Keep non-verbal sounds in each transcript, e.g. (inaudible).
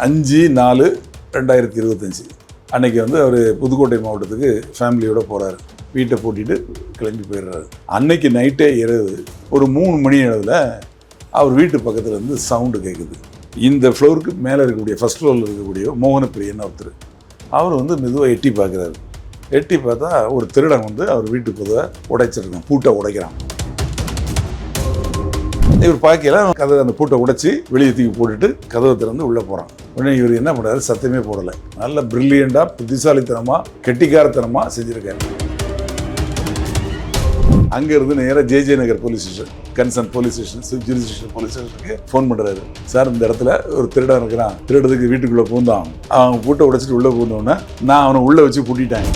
அஞ்சு நாலு ரெண்டாயிரத்தி இருபத்தஞ்சி. அன்னைக்கு வந்து அவர் புதுக்கோட்டை மாவட்டத்துக்கு ஃபேமிலியோடு போகிறாரு வீட்டை பூட்டிட்டு கிளம்பி போயிடுறாரு. அன்னைக்கு நைட்டே இரவு ஒரு மூணு மணி அளவில் அவர் வீட்டு பக்கத்தில் இருந்து சவுண்டு கேட்குது இந்த ஃப்ளோருக்கு மேலே இருக்கக்கூடிய ஃபஸ்ட் ஃப்ளோரில் இருக்கக்கூடிய மோகனப்பிரியன் ஒருத்தர் அவர் வந்து மெதுவாக எட்டி பார்க்குறாரு எட்டி பார்த்தா ஒரு திருடன் வந்து அவர் வீட்டு பொதுவாக உடைச்சிருக்கான் பூட்டை உடைக்கிறான். இவர் பார்க்கல கதவை அந்த பூட்டை உடைச்சி வெளியே தூக்கி போட்டுட்டு கதவை திறந்து உள்ளே போகிறான் உடனே இவர் என்ன பண்ணுறாரு சத்தமே போடலை. நல்ல பிரில்லியண்டாக புத்திசாலித்தனமாக கெட்டிக்காரத்தனமாக செஞ்சுருக்காரு. அங்கேருந்து நேராக JJ Nagar police station concern police station jurisdiction police ஸ்டேஷனுக்கு ஃபோன் பண்ணுறாரு சார் இந்த இடத்துல ஒரு திருடன் இருக்கிறான். திருடத்துக்கு வீட்டுக்குள்ளே பூந்தான். அவன் பூட்டை உடைச்சிட்டு உள்ளே பூந்தோன்னே நான் அவனை உள்ளே வச்சு பூட்டிட்டேன்.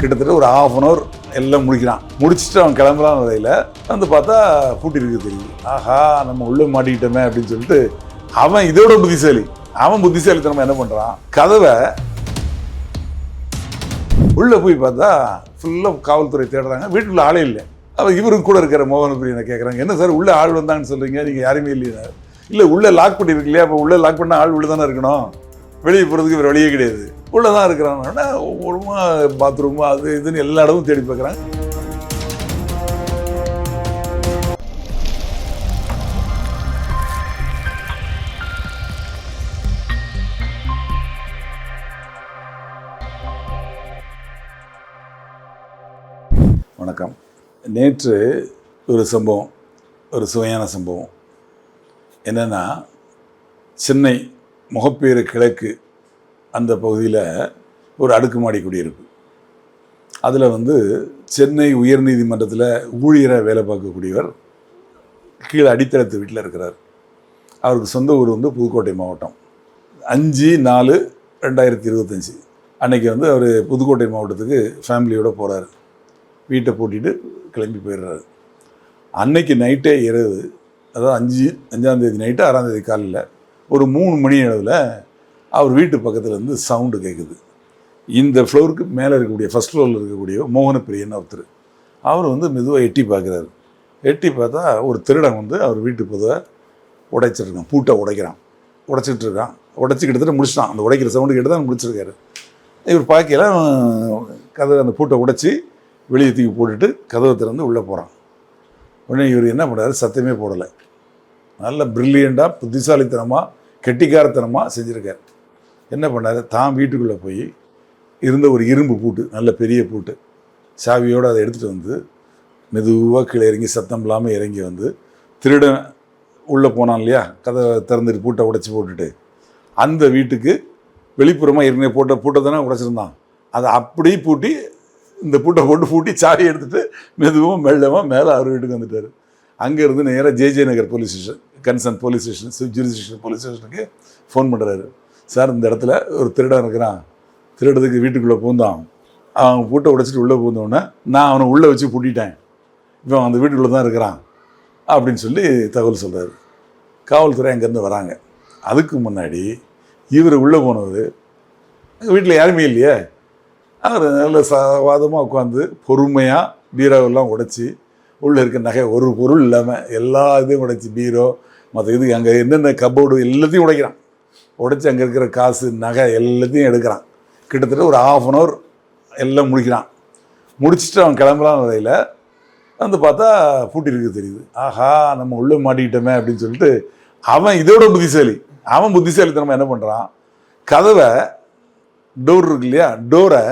கிட்டத்தட்ட ஒரு ஆஃப் அன் ஹவர் எல்லாம் முடிக்கிறான். முடிச்சுட்டு அவன் கிளம்புறான் வரையில் வந்து பார்த்தா பூட்டி இருக்கு தெரியுது. ஆஹா நம்ம உள்ளே மாட்டிக்கிட்டோமே அப்படின்னு சொல்லிட்டு அவன் இதோட புத்திசாலி. அவன் புத்திசாலித்தனமா என்ன பண்றான்? கதவை உள்ள போய் பார்த்தா ஃபுல்லா காவல்துறை தேடுறாங்க. வீட்டுக்குள்ள ஆளே இல்லை. அவன் இவருக்கு கூட இருக்கிற மோகன பிரியனை கேட்குறாங்க என்ன சார் உள்ள ஆள் வந்தாங்கன்னு சொல்றீங்க? நீங்க யாருமே இல்லையா? இல்லை உள்ளே லாக் பண்ணி இருக்கு இல்லையா அப்போ உள்ளே லாக் பண்ண ஆள் உள்ளே தானே இருக்கணும்? வெளியே போகிறதுக்கு வேறு வழியே கிடையாது. உள்ளே தான் இருக்கிறாங்கன்னா ஒவ்வொருமா பாத்ரூமு அது இதுன்னு எல்லா இடமும் தேடி பார்க்குறாங்க நேற்று ஒரு சம்பவம் ஒரு சுவையான சம்பவம். என்னென்னா சென்னை முகப்பேறு கிழக்கு அந்த பகுதியில் ஒரு அடுக்குமாடி குடியிருப்பு. அதில் வந்து சென்னை உயர்நீதிமன்றத்தில் ஊழியராக வேலை பார்க்கக்கூடியவர் கீழே அடித்தளத்து வீட்டில் இருக்கிறார். அவருக்கு சொந்த ஊர் வந்து புதுக்கோட்டை மாவட்டம். அஞ்சு நாலு ரெண்டாயிரத்தி இருபத்தஞ்சி. அன்றைக்கி வந்து அவர் புதுக்கோட்டை மாவட்டத்துக்கு ஃபேமிலியோடு போகிறாரு வீட்டை பூட்டிட்டு கிளம்பி போயிடுறாரு. அன்னைக்கு நைட்டே இரவு அதாவது அஞ்சு அஞ்சாந்தேதி நைட்டு ஆறாந்தேதி காலையில் ஒரு மூணு மணி அளவில் அவர் வீட்டு பக்கத்தில் இருந்து சவுண்டு கேட்குது இந்த ஃப்ளோருக்கு மேலே இருக்கக்கூடிய ஃபஸ்ட் ஃப்ளோரில் இருக்கக்கூடிய மோகனப்பிரியன் ஒருத்தர். அவர் வந்து மெதுவாக எட்டி பார்க்குறாரு எட்டி பார்த்தா ஒரு திருடன் வந்து அவர் வீட்டு பொதுவாக உடைச்சிருக்கான் பூட்டை உடைக்கிறான். உடைச்சிட்டு இருக்கான். உடச்சி கிட்டத்தட்ட முடிச்சிட்டான். அந்த உடைக்கிற சவுண்டு கேட்டு தான் முடிச்சிருக்காரு. இவர் பார்க்கல கதை அந்த பூட்டை உடைச்சி வெளியே தூக்கி போட்டுட்டு கதவை திறந்து உள்ளே போகிறான். உடனே இவர் என்ன பண்ணுறாரு? சத்தமே போடலை. நல்ல ப்ரில்லியண்ட்டாக புத்திசாலித்தனமாக கெட்டிக்காரத்தனமாக செஞ்சுருக்கார். என்ன பண்ணார்? தான் வீட்டுக்குள்ளே போய் இருந்த ஒரு இரும்பு பூட்டு நல்ல பெரிய பூட்டு சாவியோடு அதை எடுத்துகிட்டு வந்து மெதுவாக கீழே இறங்கி சத்தம் இல்லாமல் இறங்கி வந்து திருடன் உள்ளே போனான் இல்லையா? கதை திறந்துட்டு பூட்டை உடைச்சி போட்டுட்டு. அந்த வீட்டுக்கு வெளிப்புறமாக ஏற்கனவே போட்ட பூட்டை தானே உடைச்சிருந்தான். அதை அப்படியே பூட்டி இந்த பூட்டை போட்டு பூட்டி சாவி எடுத்துட்டு மெதுவாக மெல்லமாக மேலே அவர் வீட்டுக்கு வந்துட்டார். அங்கேருந்து நேராக JJ Nagar police station concern police station jurisdiction police ஸ்டேஷனுக்கு ஃபோன் பண்ணுறாரு சார் இந்த இடத்துல ஒரு திருடன் இருக்கிறான். திருடத்துக்கு வீட்டுக்குள்ளே பூந்தான் அவன் பூட்டை உடைச்சிட்டு உள்ளே பூந்தோடனே நான் அவனை உள்ளே வச்சு பூட்டிட்டேன். இப்போ அந்த வீட்டுக்குள்ளே தான் இருக்கிறான். அப்படின்னு சொல்லி தகவல் சொல்கிறாரு காவல்துறை அங்கேருந்து வராங்க. அதுக்கு முன்னாடி இவர் உள்ளே போனவர் வீட்டில் யாருமே இல்லையே? அவர் நல்ல சவாதமாக உட்காந்து பொறுமையாக பீரோவெல்லாம் உடைச்சி உள்ளே இருக்க நகை ஒரு பொருள் இல்லாமல் எல்லா இதையும் உடைச்சி பீரோ மற்ற இது அங்கே என்னென்ன கபோர்டு எல்லாத்தையும் உடைக்கிறான். உடைச்சி அங்கே இருக்கிற காசு நகை எல்லாத்தையும் எடுக்கிறான். கிட்டத்தட்ட ஒரு ஆஃப் அன் ஹவர் எல்லாம் முடிக்கிறான். முடிச்சுட்டு அவன் கிளம்பலாம் வரையில் வந்து பார்த்தா பூட்டிருக்கு தெரியுது. ஆஹா நம்ம உள்ளே மாட்டிக்கிட்டோமே அப்படின்னு சொல்லிட்டு அவன் இதோட புத்திசாலி. அவன் புத்திசாலித்தனமாக என்ன பண்ணுறான் கதவை டோர் இருக்கு இல்லையா? டோரை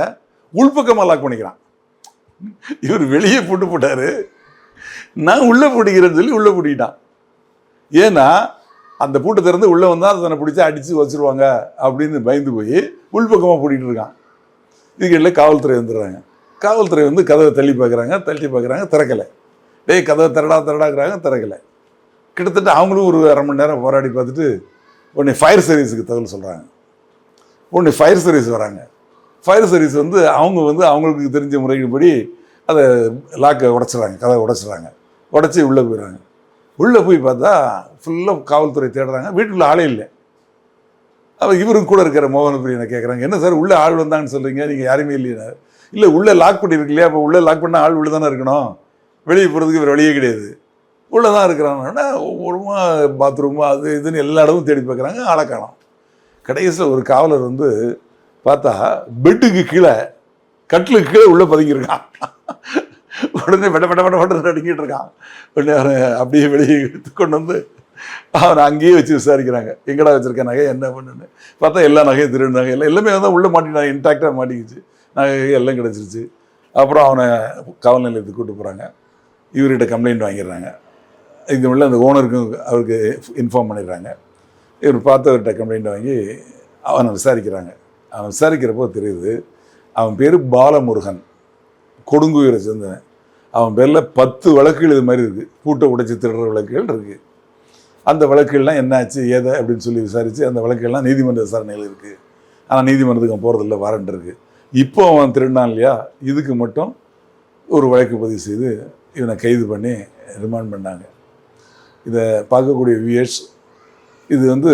உள்பக்கமாக லாக் பண்ணிக்கிறான். இவர் வெளியே போட்டு போட்டாரு. நான் உள்ளே பூட்டிக்கிறேன்னு சொல்லி உள்ளே பூட்டிக்கிட்டான் ஏன்னா அந்த பூட்டை திறந்து உள்ளே வந்தால் அதை தன்னை பிடிச்சி அடித்து வச்சுருவாங்க அப்படின்னு பயந்து போய் உள்பக்கமாக பூட்டிகிட்டு இருக்கான். இதுக்கிடையில் காவல்துறை வந்துடுறாங்க. காவல்துறை வந்து கதவை தள்ளி பார்க்குறாங்க தள்ளி பார்க்குறாங்க திறக்கலை. டேய் கதவை திரடா திரடாக்குறாங்க திறக்கலை. கிட்டத்தட்ட அவங்களும் ஒரு அரை மணி நேரம் போராடி பார்த்துட்டு உடனே ஃபயர் சர்வீஸுக்கு தகவல் சொல்கிறாங்க உடனே ஃபயர் சர்வீஸ் வராங்க. ஃபயர் சர்வீஸ் வந்து அவங்க வந்து அவங்களுக்கு தெரிஞ்ச முறைப்படி அதை லாக்கை உடச்சிட்றாங்க கதை உடச்சிட்றாங்க. உடச்சி உள்ளே போயிடுறாங்க. உள்ளே போய் பார்த்தா ஃபுல்லாக காவல்துறை தேடுறாங்க. வீட்டுக்குள்ளே ஆளே இல்லை. அவர் இவரும் கூட இருக்கிற மோகனப்பிரியனை கேட்குறாங்க என்ன சார் உள்ளே ஆள் வந்தாங்கன்னு சொல்கிறீங்க நீங்கள் யாருமே இல்லையா இல்லை உள்ளே லாக் பண்ணியிருக்கு இல்லையா அப்போ உள்ளே லாக் பண்ணால் ஆள் உள்ளே தானே இருக்கணும்? வெளியே போகிறதுக்கு இவர் வழியே கிடையாது. உள்ளே தான் இருக்கிறாங்கன்னா ஒவ்வொருமா பாத்ரூமு அது இதுன்னு எல்லா இடமும் தேடி பார்க்குறாங்க. ஆளை காணும். கடைசியில் ஒரு காவலர் வந்து பார்த்தா பெட்டுக்கு கீழே கட்டிலுக்கு கீழே உள்ளே பதுங்கியிருக்கான். உடனே வெட வெட வெட வெட நடுங்கிட்டு இருக்கான் உடனே அவனை அப்படியே வெளியே எடுத்து கொண்டு வந்து அவனை அங்கேயே வச்சு விசாரிக்கிறாங்க. எங்கடா வச்சிருக்க நகை என்ன பண்ணுன்னு. பார்த்தா எல்லா நகையும் திருடு நகை எல்லாம் எல்லாமே வந்து உள்ளே மாட்டினாங்க இன்டாக்டாக மாட்டிக்கிச்சு. நகை எல்லாம் கிடச்சிருச்சு. அப்புறம் அவனை காவல் நிலையத்துக்கு கூட்டு போகிறாங்க இவர்கிட்ட கம்ப்ளைண்ட் வாங்கிடுறாங்க. இது உள்ள அந்த ஓனருக்கும் அவருக்கு இன்ஃபார்ம் பண்ணிடுறாங்க. இவர் பார்த்தவர்கிட்ட கம்ப்ளைண்ட் வாங்கி அவனை விசாரிக்கிறாங்க. அவன் விசாரிக்கிறப்போ தெரியுது அவன் பேர் பாலமுருகன். கொடுங்குயிரை சேர்ந்தவன். அவன் பேரில் பத்து வழக்குகள் இது மாதிரி இருக்குது பூட்டை உடைச்சி திருடுற வழக்குகள் இருக்குது அந்த வழக்குகள்லாம் என்னாச்சு ஏதை அப்படின்னு சொல்லி விசாரித்து அந்த வழக்குகள்லாம் நீதிமன்ற விசாரணையில் இருக்குது ஆனால் நீதிமன்றத்துக்கு அவன் போகிறதில்ல வாரண்ட் இருக்குது இப்போ அவன் திருடினான் இல்லையா? இதுக்கு மட்டும் ஒரு வழக்கு பதிவு செய்து இவனை கைது பண்ணி ரிமாண்ட் பண்ணாங்க. இதை பார்க்கக்கூடிய வியர்ஸ் இது வந்து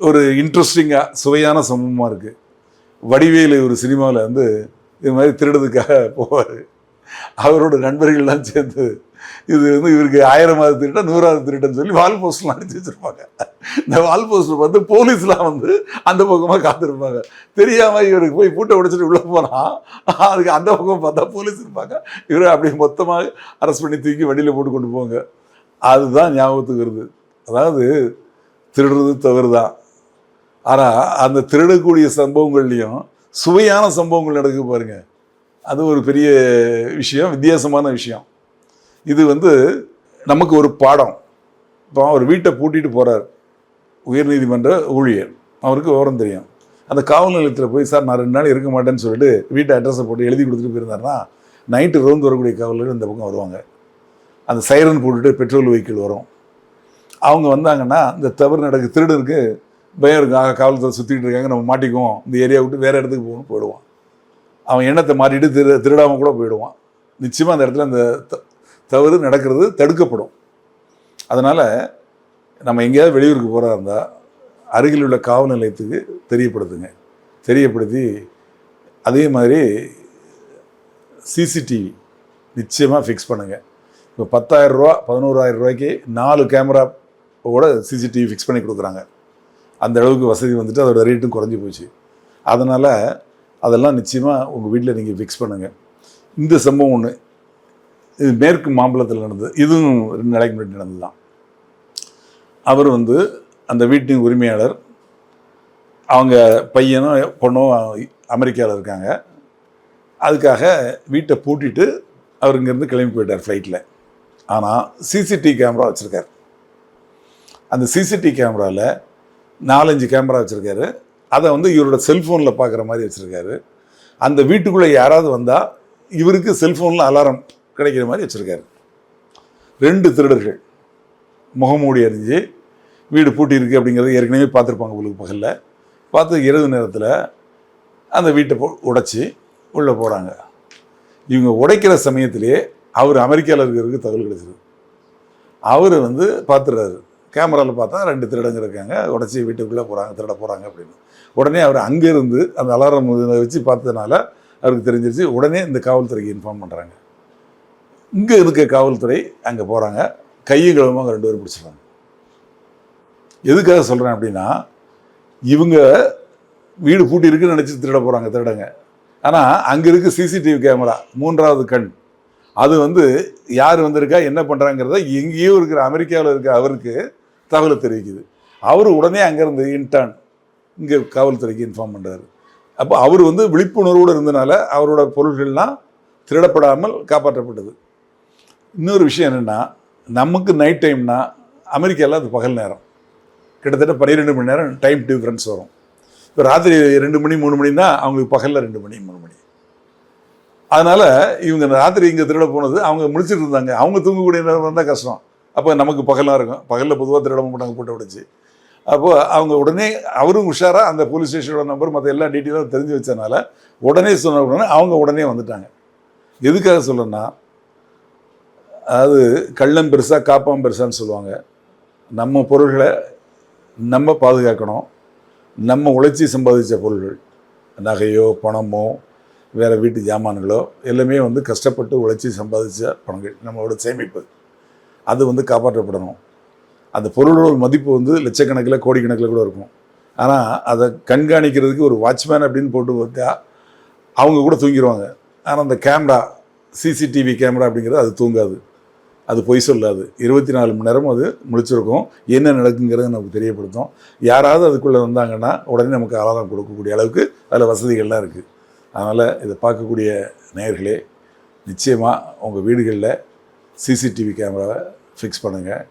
ஒரு இன்ட்ரெஸ்டிங்காக சுவையான சம்பவமாக இருக்குது வடிவேலு ஒரு சினிமாவில் வந்து இது மாதிரி திருடுறதுக்காக (laughs) போவார். அவரோட நண்பர்கள்லாம் சேர்ந்து இது வந்து இவருக்கு ஆயிரமாவது திருட்டம் நூறாவது திருட்டம் சொல்லி வால் போஸ்ட்லாம் அடிச்சு வச்சுருப்பாங்க. இந்த வால் போஸ்டர் பார்த்து போலீஸ்லாம் வந்து அந்த பக்கமாக காத்திருப்பாங்க. தெரியாமல் இவருக்கு போய் பூட்டை உடைச்சிட்டு உள்ளே போனால் அதுக்கு அந்த பக்கம் பார்த்தா போலீஸ் இருப்பாங்க. இவரை அப்படியே மொத்தமாக அரெஸ்ட் பண்ணி தூக்கி வண்டியில் போட்டு கொண்டு போங்க அதுதான் ஞாபகத்துக்கு வருது. அதாவது திருடுறது தவறு தான் ஆனால் அந்த திருடக்கூடிய சம்பவங்கள்லையும் சுவையான சம்பவங்கள் நடக்குது பாருங்கள் அது ஒரு பெரிய விஷயம் வித்தியாசமான விஷயம். இது வந்து நமக்கு ஒரு பாடம். இப்போ அவர் வீட்டை பூட்டிட்டு போகிறார் உயர்நீதிமன்ற ஊழியர். அவருக்கு விவரம் தெரியும். அந்த காவல் நிலையத்தில் போய் சார் நான் ரெண்டு நாள் இருக்க மாட்டேன்னு சொல்லிட்டு வீட்டை அட்ரஸை போட்டு எழுதி கொடுத்துட்டு போயிருந்தாருன்னா நைட்டு ரோந்து வரக்கூடிய காவலர்கள் இந்த பக்கம் வருவாங்க. அந்த சைரன் போட்டுட்டு பெட்ரோல் வெஹிக்கிள் வரும். அவங்க வந்தாங்கன்னா இந்த தவறு நடக்கு திருடனுக்கு பயம் இருக்கும் காவல்துறை சுற்றிட்டு இருக்காங்க நம்ம மாட்டிக்குவோம். இந்த ஏரியா விட்டு வேறு இடத்துக்கு போகணும் போயிடுவான். அவன் எண்ணத்தை மாட்டிட்டு திரு திருடாமல் கூட போயிடுவான். நிச்சயமாக அந்த இடத்துல அந்த த- தவறு நடக்கிறது தடுக்கப்படும். அதனால் நம்ம எங்கேயாவது வெளியூருக்கு போகிறா இருந்தால் அருகில் உள்ள காவல் நிலையத்துக்கு தெரியப்படுத்துங்க. தெரியப்படுத்தி அதே மாதிரி சிசிடிவி நிச்சயமாக ஃபிக்ஸ் பண்ணுங்கள் இப்போ பத்தாயிரரூவா பதினோராயிரம் ரூபாய்க்கு நாலு கேமரா கூட சிசிடிவி ஃபிக்ஸ் பண்ணி கொடுக்குறாங்க. அந்த அளவுக்கு வசதி வந்துட்டு அதோட ரேட்டும் குறைஞ்சி போச்சு. அதனால் அதெல்லாம் நிச்சயமாக உங்கள் வீட்டில் நீங்கள் ஃபிக்ஸ் பண்ணுங்கள் இந்த சம்பவம் ஒன்று இது மேற்கு மாம்பழத்தில் நடந்தது. இதுவும் ரெண்டு நாளைக்கு முன்னாடி நடந்தது தான் அவர் வந்து அந்த வீட்டின் உரிமையாளர் அவங்க பையனும் பொண்ணும் அமெரிக்காவில் இருக்காங்க. அதுக்காக வீட்டை பூட்டிட்டு அவர் இங்கேருந்து கிளம்பி போயிட்டார் ஃப்ளைட்டில் ஆனால் சிசிடிவி கேமரா வச்சுருக்கார். அந்த சிசிடிவி கேமராவில் நாலஞ்சு கேமரா வச்சுருக்காரு. அதை வந்து இவரோட செல்ஃபோனில் பார்க்குற மாதிரி வச்சுருக்காரு. அந்த வீட்டுக்குள்ளே யாராவது வந்தால் இவருக்கு செல்ஃபோனில் அலாரம் கிடைக்கிற மாதிரி வச்சுருக்காரு. ரெண்டு திருடர்கள். முகமூடி அணிஞ்சு வீடு பூட்டி இருக்குது அப்படிங்கிறது ஏற்கனவே பார்த்துருப்பாங்க உங்களுக்கு பகலில். பார்த்து இரவு நேரத்தில் அந்த வீட்டை போ உடைச்சி உள்ளே போகிறாங்க இவங்க உடைக்கிற சமயத்திலே அவர் அமெரிக்காவில் இருக்கிறதுக்கு தகவல் கிடைச்சிருக்கு. அவர் வந்து பார்த்துடுறாரு கேமராவில் பார்த்தா ரெண்டு திருடங்க இருக்காங்க. உடச்சி வீட்டுக்குள்ளே போகிறாங்க திருட போகிறாங்க அப்படின்னு. உடனே அவர் அங்கேருந்து அந்த அலாரம் வச்சு பார்த்ததுனால அவருக்கு தெரிஞ்சிருச்சு உடனே இந்த காவல்துறைக்கு இன்ஃபார்ம் பண்ணுறாங்க இங்கே இருக்க காவல்துறை அங்கே போகிறாங்க கையும் கிழமாக ரெண்டு பேரும் பிடிச்சிடுறாங்க. எதுக்காக சொல்கிறேன் அப்படின்னா இவங்க வீடு பூட்டி இருக்குன்னு நினச்சி திருட போகிறாங்க திருடங்க. ஆனால் அங்கே இருக்க சிசிடிவி கேமரா மூன்றாவது கண் அது வந்து யார் வந்திருக்கா என்ன பண்ணுறாங்கிறத எங்கேயோ இருக்கிற அமெரிக்காவில் இருக்க அவருக்கு தகவலை தெரிவிக்குது. அவர் உடனே அங்கேருந்து இன்டர்ன் இங்கே காவல்துறைக்கு இன்ஃபார்ம் பண்ணுறாரு அப்போ அவர் வந்து விழிப்புணர்வோடு இருந்தனால அவரோட பொருள்கள்லாம் திருடப்படாமல் காப்பாற்றப்பட்டது. இன்னொரு விஷயம் என்னென்னா நமக்கு நைட் டைம்னா அமெரிக்காவில் அது பகல் நேரம். கிட்டத்தட்ட பன்னிரெண்டு மணி நேரம் டைம் டிஃப்ரென்ஸ் வரும். இப்போ ராத்திரி ரெண்டு மணி மூணு மணின்னா அவங்களுக்கு பகலில் ரெண்டு மணி மூணு மணி. அதனால் இவங்க ராத்திரி இங்கே திருட போனது அவங்க முழிச்சிட்டு இருந்தாங்க. அவங்க தூங்கக்கூடிய நேரம் இருந்தால் கஷ்டம். அப்போ நமக்கு பகலாக இருக்கும். பகலில் பொதுவாக திருட போட்டாங்க போட்டு உடைச்சு அப்போது அவங்க உடனே அவரும் உஷாராக அந்த போலீஸ் ஸ்டேஷனோட நம்பர் மற்ற எல்லா டீட்டெயிலும் தெரிஞ்சு வச்சனால உடனே சொன்ன உடனே அவங்க உடனே வந்துட்டாங்க. எதுக்காக சொல்லணும்னா அது கள்ளம் பெருசாக காப்பாம் பெருசான்னு சொல்லுவாங்க. நம்ம பொருள்களை நம்ம பாதுகாக்கணும். நம்ம உழைச்சி சம்பாதிச்ச பொருள்கள் நகையோ பணமோ வேறு வீட்டு ஜாமான்களோ எல்லாமே வந்து கஷ்டப்பட்டு உழைச்சி சம்பாதிச்ச பணங்கள் நம்மளோட சேமிப்பு. அது வந்து காப்பாற்றப்படணும். அந்த பொருளோட மதிப்பு வந்து லட்சக்கணக்கில் கோடிக்கணக்கில் கூட இருக்கும். ஆனால் அதை கண்காணிக்கிறதுக்கு ஒரு வாட்ச்மேன் அப்படின்னு போட்டு பார்த்தா அவங்க கூட தூங்கிடுவாங்க ஆனால் அந்த கேமரா சிசிடிவி கேமரா அப்படிங்கிறது அது தூங்காது. அது பொய் சொல்லாது. இருபத்தி நாலு மணி நேரமும் அது முழிச்சிருக்கும். என்ன நடக்குங்கிறது நமக்கு தெரியப்படுத்தும். யாராவது அதுக்குள்ளே வந்தாங்கன்னா உடனே நமக்கு ஆதாரம் கொடுக்கக்கூடிய அளவுக்கு அதில் வசதிகள்லாம் இருக்குது. அதனால் இதை பார்க்கக்கூடிய நேயர்களே நிச்சயமாக உங்கள் வீடுகளில் சிசிடிவி கேமராவை ஃபிக்ஸ் பண்ணுங்கள்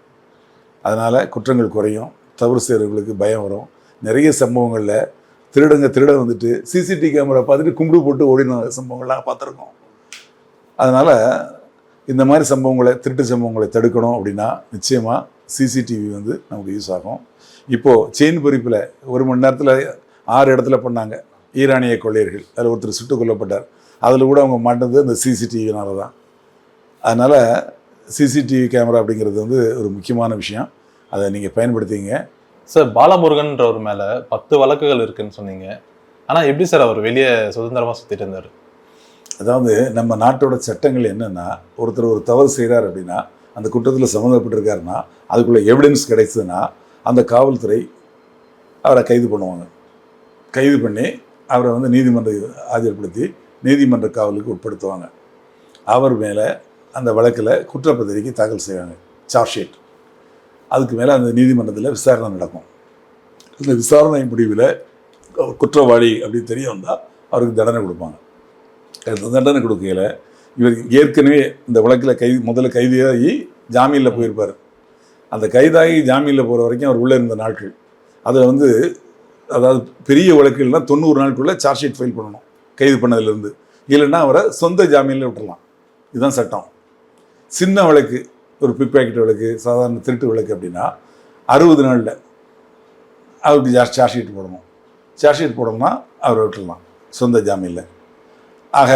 அதனால் குற்றங்கள் குறையும் தவறு செய்கிறவங்களுக்கு பயம் வரும். நிறைய சம்பவங்களில் திருடங்க திருட வந்துட்டு சிசிடிவி கேமரா பார்த்துட்டு கும்பிடு போட்டு ஓடின சம்பவங்கள்லாம் பார்த்துருக்கோம். அதனால் இந்த மாதிரி சம்பவங்களை திருட்டு சம்பவங்களை தடுக்கணும் அப்படின்னா நிச்சயமாக சிசிடிவி வந்து நமக்கு யூஸ் ஆகும். இப்போது செயின் பொறிப்பில் ஒரு மணி நேரத்தில் ஆறு இடத்துல பண்ணாங்க. ஈரானிய கொள்ளையர்கள். அதில் ஒருத்தர் சுட்டுக் கொல்லப்பட்டார். அதில் கூட அவங்க மாட்டினது அந்த சிசிடிவினால தான் அதனால் சிசிடிவி கேமரா அப்படிங்கிறது வந்து ஒரு முக்கியமான விஷயம். அதை நீங்கள் பயன்படுத்திங்க. சார் பாலமுருகன்றவர் மேல பத்து வழக்குகள் இருக்குன்னு சொன்னீங்க. ஆனா எப்படி சார் அவர் வெளியே சுதந்திரமா சுத்திட்டு இருந்தாரு? அதாவது நம்ம நாட்டோட சட்டங்கள் என்னென்னா ஒருத்தர் ஒரு தவறு செய்கிறார் அப்படின்னா அந்த குற்றத்தில் சம்மந்தப்பட்டிருக்காருன்னா அதுக்குள்ள எவிடன்ஸ் கிடைச்சதுன்னா அந்த காவல்துறை அவரை கைது பண்ணுவாங்க. கைது பண்ணி அவரை வந்து நீதிமன்ற ஆஜர்படுத்தி நீதிமன்ற காவலுக்கு உட்படுத்துவாங்க. அவர் மேலே அந்த வழக்கில் குற்றப்பத்திரிக்கை தாக்கல் செய்வாங்க சார்ஜ் ஷீட் அதுக்கு மேலே அந்த நீதிமன்றத்தில் விசாரணை நடக்கும். இந்த விசாரணை முடிவில் அவர் குற்றவாளி அப்படின்னு தெரிய வந்தால் அவருக்கு தண்டனை கொடுப்பாங்க. தண்டனை கொடுக்கையில் இவர் ஏற்கனவே இந்த வழக்கில் கைது முதல்ல கைதியாகி ஜாமீனில் போயிருப்பார். அந்த கைதாகி ஜாமீனில் போகிற வரைக்கும் அவர் உள்ளே இருந்த நாட்கள். அதில் வந்து அதாவது பெரிய வழக்குகள்னால் தொண்ணூறு நாளுக்குள்ளே சார்ஜ் ஷீட் ஃபைல் பண்ணணும் கைது பண்ணதுலேருந்து. இல்லைன்னா அவரை சொந்த ஜாமீனில் விட்டுடலாம். இதுதான் சட்டம். சின்ன விளக்கு ஒரு பிக் பேக்கெட் விளக்கு சாதாரண திருட்டு விளக்கு அப்படின்னா அறுபது நாளில் அவருக்கு ஜா சார்ஜ் ஷீட் போடணும். சார்ஜ் ஷீட் போடணும்னா அவரை விட்டுடலாம் சொந்த ஜாமீனில். ஆக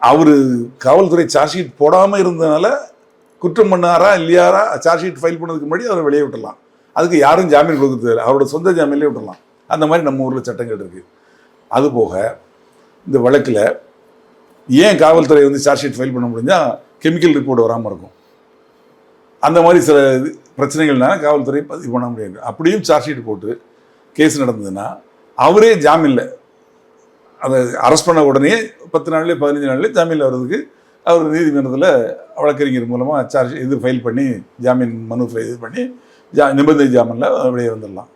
அவர் காவல்துறை சார்ஜ் ஷீட் போடாமல் இருந்ததுனால குற்றம் பண்ணாரா இல்லையாரா சார்ஜ் ஷீட் ஃபைல் பண்ணதுக்கு முன்னாடி அவரை வெளியே விட்டுடலாம். அதுக்கு யாரும் ஜாமீன் கொடுக்க தேவையில்லை அவரோட சொந்த ஜாமீன்லேயே விட்டுடலாம். அந்த மாதிரி நம்ம ஊரில் சட்டங்கள் இருக்குது அதுபோக இந்த வழக்கில் ஏன் காவல்துறை வந்து சார்ஜ் ஷீட் ஃபைல் பண்ண முடிஞ்சால் கெமிக்கல் ரிப்போர்ட் வராமல் இருக்கும். அந்த மாதிரி சில இது பிரச்சனைகள்னால காவல்துறை பதிவு பண்ண முடியாது. அப்படியும் சார்ஜ் ஷீட் போட்டு கேஸ் நடந்ததுன்னா அவரே ஜாமீனில் அதை அரெஸ்ட் பண்ண உடனே பத்து நாள்லேயே பதினஞ்சு நாள்லேயே ஜாமீனில் வர்றதுக்கு அவர் நீதிமன்றத்தில் வழக்கறிஞர் மூலமாக சார்ஜ் இது ஃபைல் பண்ணி ஜாமீன் மனு ஃபை- இது பண்ணி ஜா நிபந்தனை ஜாமீனில் அப்படியே வந்துடலாம்.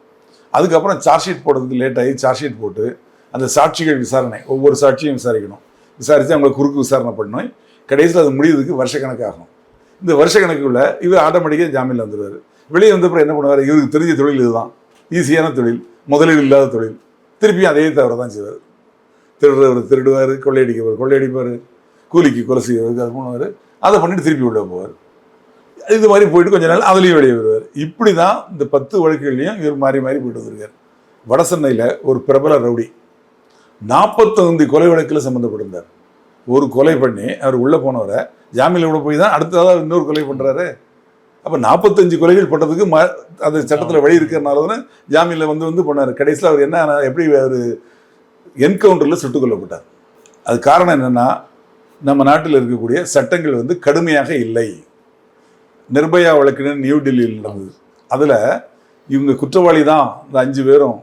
அதுக்கப்புறம் சார்ஜ் ஷீட் போடுறதுக்கு லேட் ஆகி சார்ஜ் ஷீட் போட்டு அந்த சாட்சிகள் விசாரணை ஒவ்வொரு சாட்சியும் விசாரிக்கணும். விசாரித்து அவங்களை குறுக்கு விசாரணை பண்ணணும். கடைசியில் அது முடியுறதுக்கு வருஷக்கணக்காகும். இந்த வருஷக்கணக்குள்ள இவர் ஆட்டோமேட்டிக்காக ஜாமீனில் வந்துடுவார் வெளியே வந்த அப்புறம் என்ன பண்ணுவார்? இவருக்கு தெரிஞ்ச தொழில் இதுதான். ஈஸியான தொழில் முதலீடு இல்லாத தொழில். திருப்பியும் அதே தவிர தான் செய்வார். திருடுறவர் திருடுவார் கொள்ளையடிக்கவர் கொள்ளையடிப்பார். கூலிக்கு கொலை செய்வார் அது பண்ணுவார். அதை பண்ணிட்டு திருப்பி உள்ளே போவார். இது மாதிரி போயிட்டு கொஞ்ச நாள் அதுலேயும் வெளியே வருவார். இப்படி தான் இந்த பத்து வழக்குகள்லையும் இவர் மாறி மாறி போயிட்டு வந்திருக்கார். வடசென்னையில் ஒரு பிரபல ரவுடி. நாற்பத்தைந்து கொலை வழக்கில் சம்மந்தப்பட்டிருந்தார் ஒரு கொலை பண்ணி அவர் உள்ளே போனவரை ஜாமீனில் விட போய் தான் அடுத்ததாக இன்னொரு கொலை பண்ணுறாரு அப்போ நாற்பத்தஞ்சு கொலைகள் பண்ணதுக்கு ம அந்த சட்டத்தில் வழி இருக்கிறனால தானே ஜாமீனில் வந்து வந்து பண்ணார் கடைசியில் அவர் என்ன எப்படி அவர் என்கவுண்டரில் சுட்டுக் கொல்லப்பட்டார். அது காரணம் என்னென்னா நம்ம நாட்டில் இருக்கக்கூடிய சட்டங்கள் வந்து கடுமையாக இல்லை. நிர்பயா வழக்கினர் நியூ டெல்லியில் நடந்தது. அதில் இவங்க குற்றவாளி தான். இந்த அஞ்சு பேரும்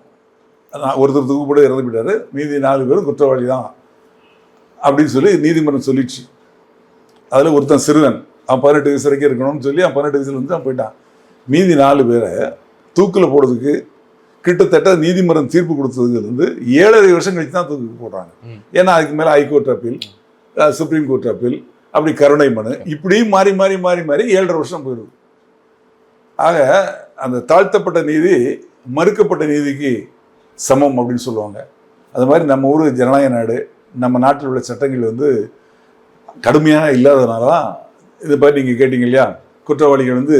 ஒருத்தர் தூக்குப்பட இறந்து போயிட்டாரு. மீதி நாலு பேரும் குற்றவாளி தான். அப்படின்னு சொல்லி நீதிமன்றம் சொல்லிடுச்சு அதில் ஒருத்தன் சிறுவன் அவன் பதினெட்டு வயசு வரைக்கும் இருக்கணும்னு சொல்லி அவன் பதினெட்டு வயசுல இருந்து அவன் போயிட்டான். மீதி நாலு பேரை தூக்கில் போடுறதுக்கு கிட்டத்தட்ட நீதிமன்றம் தீர்ப்பு கொடுத்ததுல இருந்து ஏழரை வருஷம் கழிச்சு தான் தூக்கு போடுறாங்க. ஏன்னா அதுக்கு மேலே high court appeal supreme court appeal அப்படி கருணை மனு இப்படியும் மாறி மாறி மாறி மாறி ஏழரை வருஷம் போயிடுது. ஆக அந்த தாழ்த்தப்பட்ட நீதி மறுக்கப்பட்ட நீதிக்கு சமம் அப்படின்னு சொல்லுவாங்க. அது மாதிரி நம்ம ஊர் ஜனநாயக நாடு நம்ம நாட்டில் உள்ள சட்டங்கள் வந்து கடுமையாக இல்லாததுனால தான் இதை பற்றி நீங்கள் கேட்டீங்க இல்லையா? குற்றவாளிகள் வந்து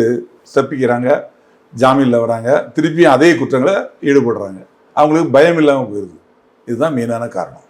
தப்பிக்கிறாங்க ஜாமீனில் வராங்க திருப்பியும் அதே குற்றங்களை ஈடுபடுறாங்க. அவங்களுக்கு பயம் இல்லாமல் போயிடுது. இதுதான் மெயினான காரணம்.